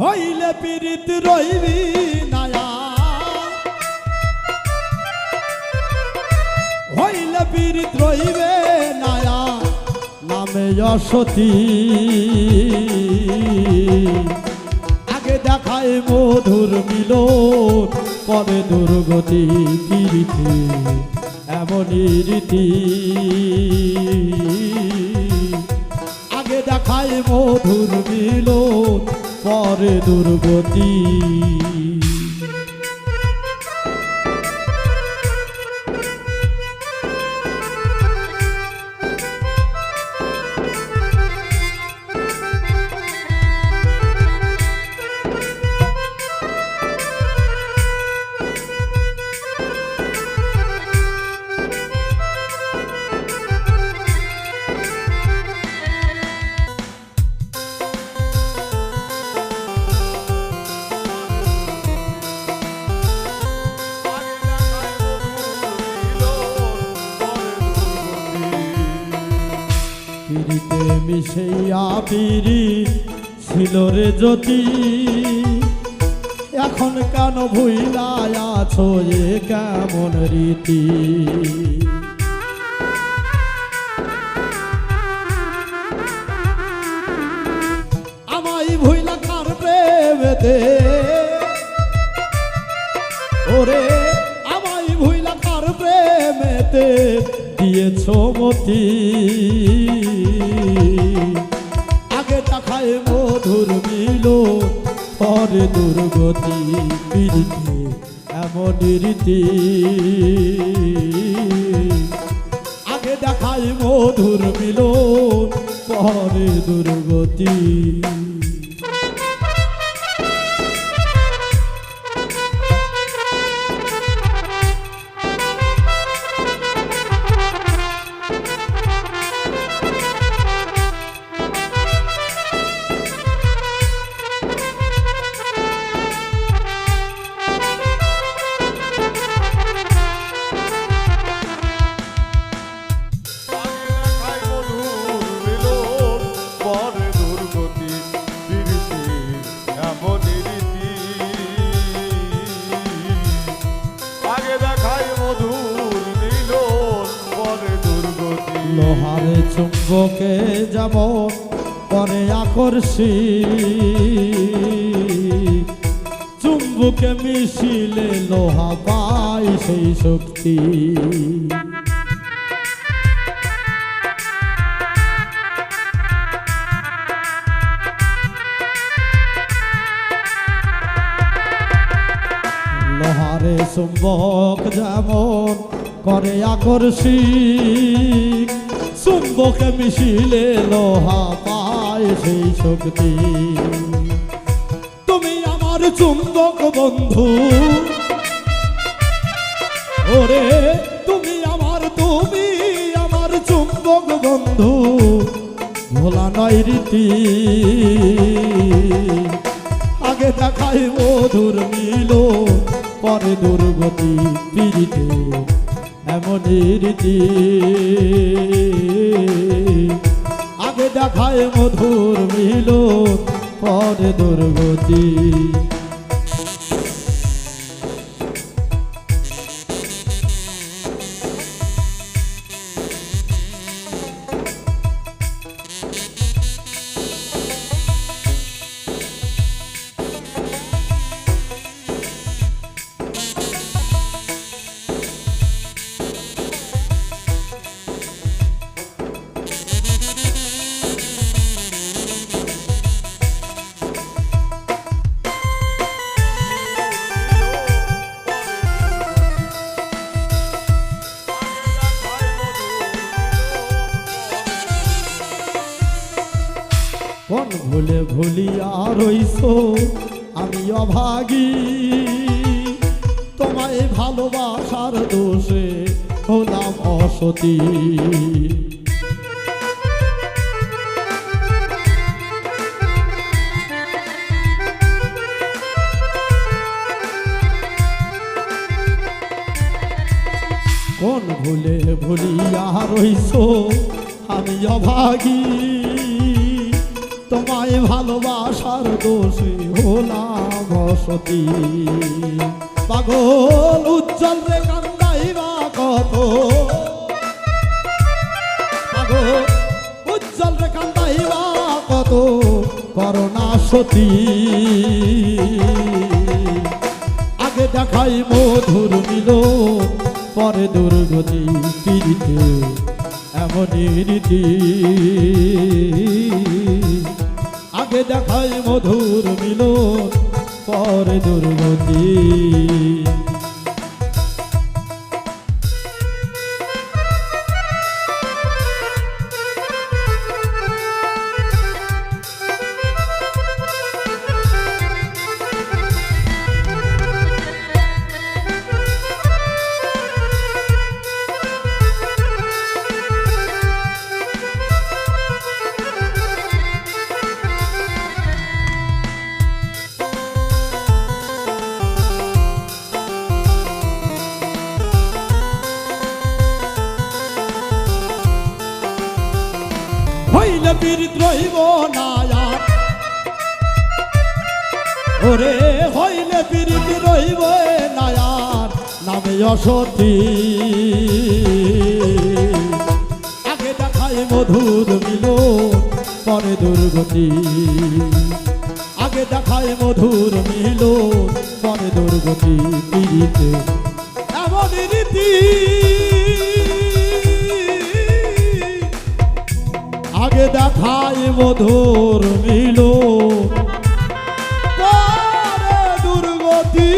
হইলে পীড়িত রইবি নায়া। হইলে পীড়িত রইবে নায়া, নামে যশতী আগে দেখায় মধুর মিলন, পরে দুর্গতি পীড়িতে, এমনই রীতি। আগে দেখায় মধুর মিলন পরে দুর্গতি। পিড়িতে মিশাইয়া পিড়ি ছিল রে জ্যোতি। এখন কেন ভুইলাই আছো এ কেমন রীতি? আমাই ভুইলা কার ওরে আমাই ভুইলা কার প্রেমেতে? দিয়েছ মতি। আগে দেখায় মধুর মিল, পরে দুর্গতি পিড়িতে এমন রীতি। আগে দেখায় মধুর মিল, পরে দুর্গতি লোহারে চুম্বকে যেমন পরে আকর্ষি। চুম্বকে মিশিলে লোহা পাই সেই শক্তি। লোহারে চুম্বক যেমন করে আকর্ষি চুম্বকে মিশিলে লোহা পায় সেই শক্তি। তুমি আমার চুম্বক বন্ধু। ওরে, তুমি আমার তুমি আমার চুম্বক বন্ধু। ভোলা নয় রীতি। আগে দেখায় মধুর মিল, পরে দুর্গতি, পিড়িতে এমন রীতি। দেখায় মধুর মিল পরে দুর্গতি। ভুলিয়া রইছো, আমি অভাগী। তোমায় ভালোবাসার দোষে হলাম অসতী। কোন ভুলে ভুলিয়া রইছো, আমি অভাগী। তোমায় ভালোবাসার দোষী হলাম বসতি পাগল উজ্জ্বল রে কান্দাইবা কত? পাগল উজ্জ্বল রে কান্দাইবা কত? করোনা সতী। আগে দেখাই মধুর মিল পরে দুর্গতি পিড়িতে এমনই রীতি। আগে দেখায় মধুর মিলন পরে দুর্গতি। হইলে পীড়িত রহিব না ওরে, হইলে পীড়িত রহিব না আর নামে অসতী। আগে দেখায় মধুর মিল পরে দুর্গতি। আগে দেখায় মধুর মিল পরে দুর্গতি পীড়িতে এমন রীতি। আগে দেখায় মধুর মিলো দুর্গতি।